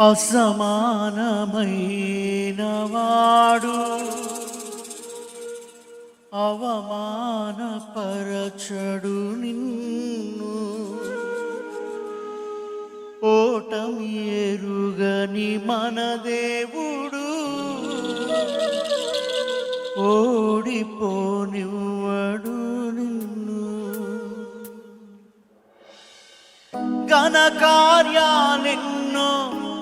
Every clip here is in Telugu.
అసమానమైన వాడు అవమానపరచడు నిన్ను. ఓటమి ఎరుగని మన దేవుడు ఓడిపోనివ్వడు నిన్ను. ఘన కార్యాలెన్నో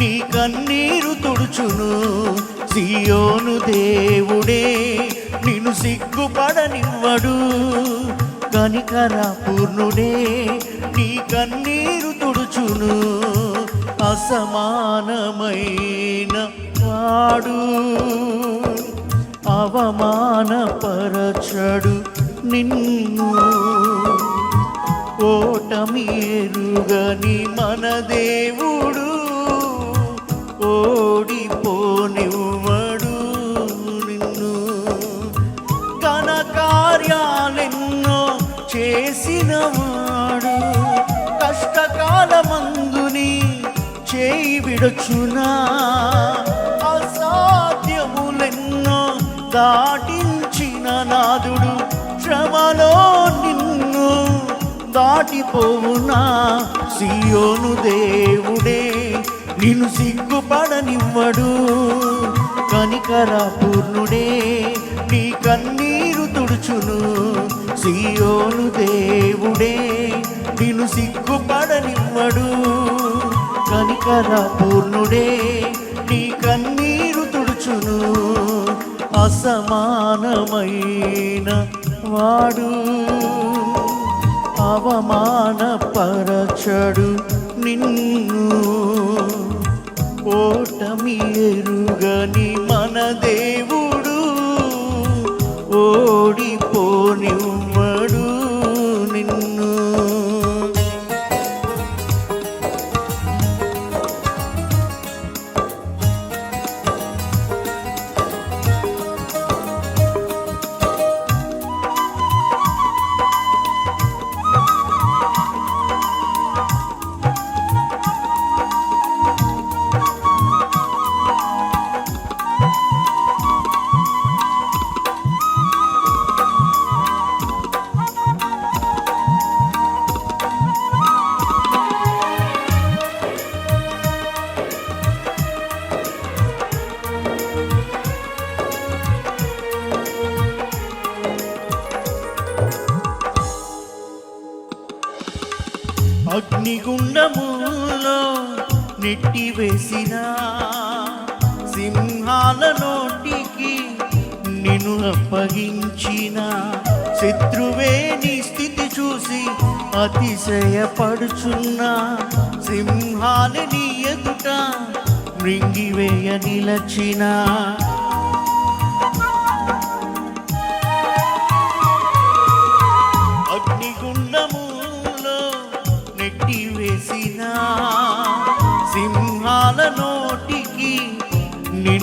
నీ కన్నీరు తుడుచును. సియోను దేవుడే నిన్ను సిగ్గుపడనివ్వడు. కనికర పూర్ణుడే నీ కన్నీరు తుడుచును. అసమానమైన వాడు అవమానపరచడు నిన్ను. ఓటమి ఎరుగని మన దేవుడు విడచునా? అసాధ్యములెన్నో దాటించిన నాదుడు శ్రమలో నిన్ను దాటిపోవునా? సియోను దేవుడే నిన్ను సిగ్గుపడనివ్వడు. కనికర పూర్ణుడే నీ కన్నీరు తుడుచును. సియోను దేవుడే నిన్ను సిగ్గుపడనివ్వడు. కనికర పూర్ణుడే నీ కన్నీరు తుడుచును. అసమానమైన వాడు అవమానపరచడు నిన్ను. ఓటమి ఎరుగని మన దేవుడు అగ్నిగుండములో నెట్టివేసిన సింహాల నోటికి నిన్ను అప్పగించిన శత్రువే నీ స్థితి చూసి అతిశయపడుచున్నా సింహాలని ఎదుట మృంగివేయ నిలచినా.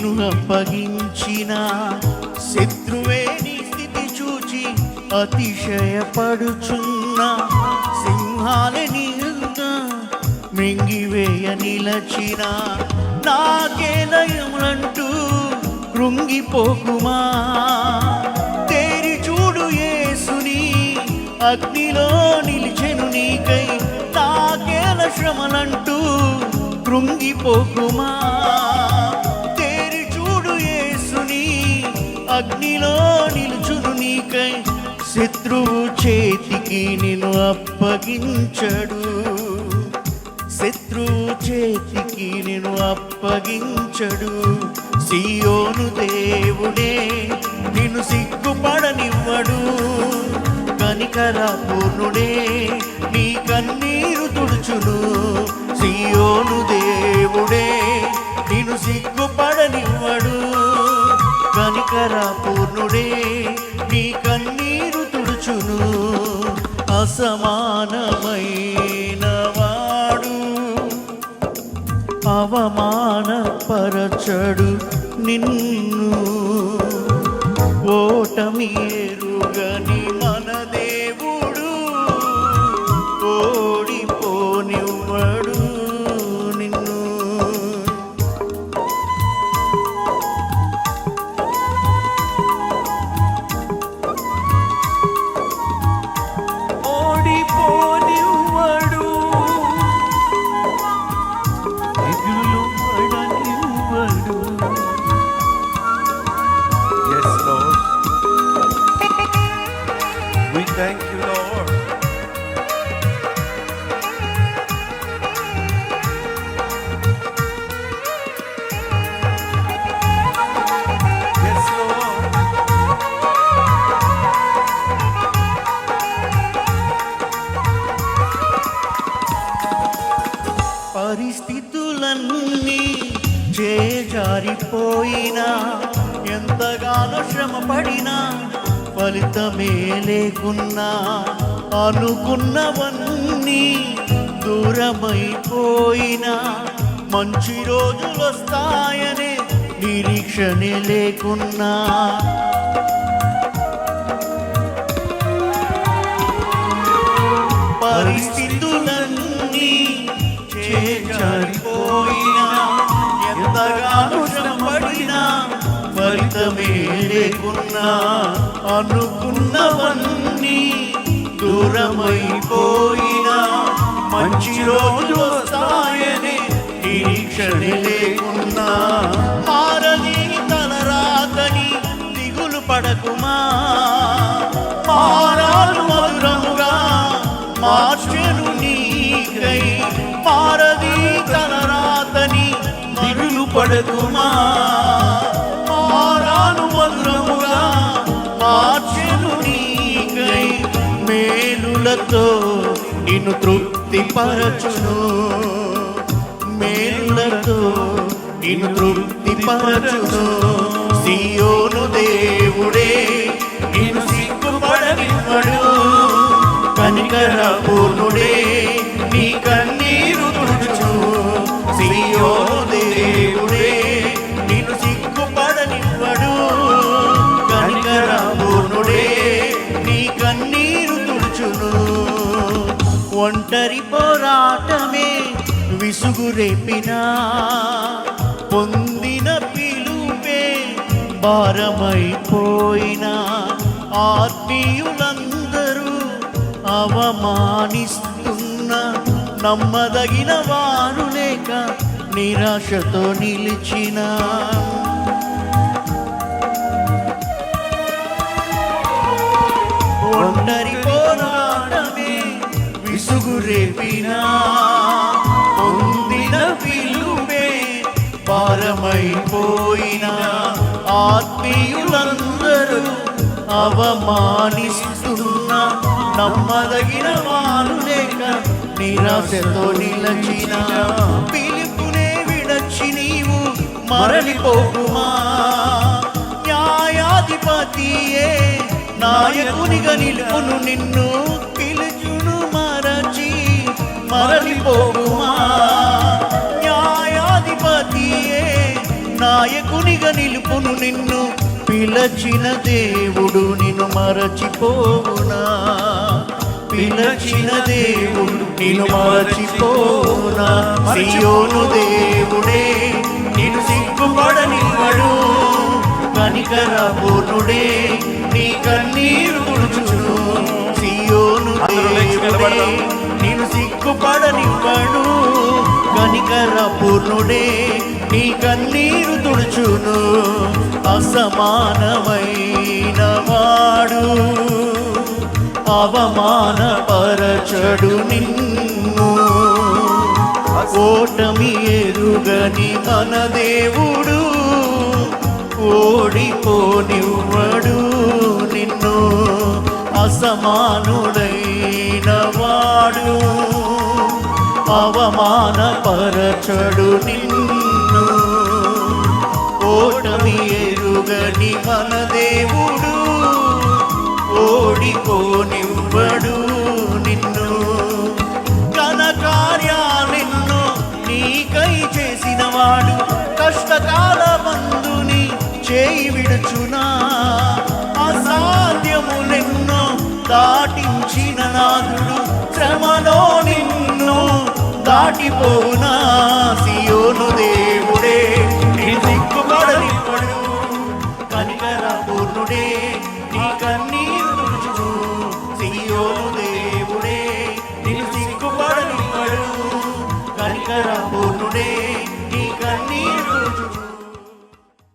నిన్ను అప్పగించిన శత్రువే స్థితి చూచి అతిశయపడుచున్న. సింహాలని మృంగివేయ నిలచిన నాకేలయములంటూ కృంగిపోకుమా. తేరి చూడు యేసుని అగ్నిలో నిలిచెను నీకై నాకేల శ్రమలంటూ కృంగిపోకుమా. అగ్నిలో నిలుచును నీకై. శత్రువు చేతికి నిన్ను అప్పగించడు. శత్రువు చేతికి నిన్ను అప్పగించడు. సియోను దేవుడే నిన్ను సిగ్గుపడనివ్వడు. కనికర పూర్ణుడే నీ కన్నీరు తుడుచును. సియోను దేవుడే నిన్ను సిగ్గుపడనివ్వడు. కనికర నీ కన్నీరు తుడుచును. అసమానమైన వాడు అవమానపరచడు నిన్ను. ఓటమి ఏరుగని ఎంతగానో శ్రమ పడినా ఫలితమే లేకున్నా అనుకున్నవన్నీ దూరమైపోయినా మంచి రోజులు వస్తాయనే నిరీక్షణే లేకున్నా. పరిస్థితులన్నీ చేజారిపోయినా ఎంతగానో ఫలితమే లేకున్నా అనుకున్నవన్నీ దూరమైపోయినా మంచి రోజు వస్తాయని నిరీక్షణ లేకున్నా మారని తలరాతని దిగులు పడకుమా? మారాలు మధురముగా మార్చెను నీకై మారది తలరాతని దిగులు పడకుమా? మేలులతో నిన్ను తృప్తిపరచును. మేలులతో నిన్ను తృప్తిపరచును. సియోను దేవుడే నిన్ను సిగ్గుపడనివ్వడు. కనికర పూర్ణుడే ఒంటరి పోరాటమే విసుగు రేపినా పొందిన పిలుపే భారమైపోయినా ఆత్మీయులందరూ అవమానిస్తున్న నమ్మదగిన వారు లేక నిరాశతో నిలిచిన. ఒంటరి పోరా విసుగు రేపినా పొందిన పిలువే భారమైపోయిన. ఆత్మీయులందరూ అవమానిస్తున్న నమ్మదగిన వారు లేక నిరాశతో నిలచిన. పిలుపునే విడచి నీవు మరలిపోకుమా? న్యాయాధిపతియే నాయకునిగా నిలుపును నిన్ను మరలిపోకుమా న్యాయాధిపతియే నాయకునిగా నిలుపును నిన్ను పిలచిన దేవుడు నిన్ను మరచిపోవునా? పిలచిన దేవుడు నిన్ను మరచిపోవునా? సియోను దేవుడే నిన్ను సిగ్గుపడనివ్వడు. కనికర పూర్ణుడే నీ కన్నీరు తుడుచును అందరూ లేచి దేవుడే నిలబడదాం. నేను సిగ్గుపడనివ్వడు కనికర పూర్ణుడే నీ కన్నీరు తుడుచును. అసమానమైన వాడు అవమానపరచడు నిన్ను. ఓటమి ఎరుగని మన దేవుడు ఓడిపోనివ్వడు నిన్ను. అసమానుడైన అవమాన పరచడు నిన్ను. ఓటమి ఎరుగని మన దేవుడు ఓడిపోనివ్వడు నిన్ను. తన కార్యాలెన్నో నీకై చేసినవాడు కష్టకాల మందుని చేయి విడుచునా. అసాధ్యములెన్నో దాటించిన నాదుడు శ్రమలో నిన్ను దాటిపోనా సియోను దేవుడే నీ దిక్కుబడనివ్వడు కనికర పూర్ణుడే.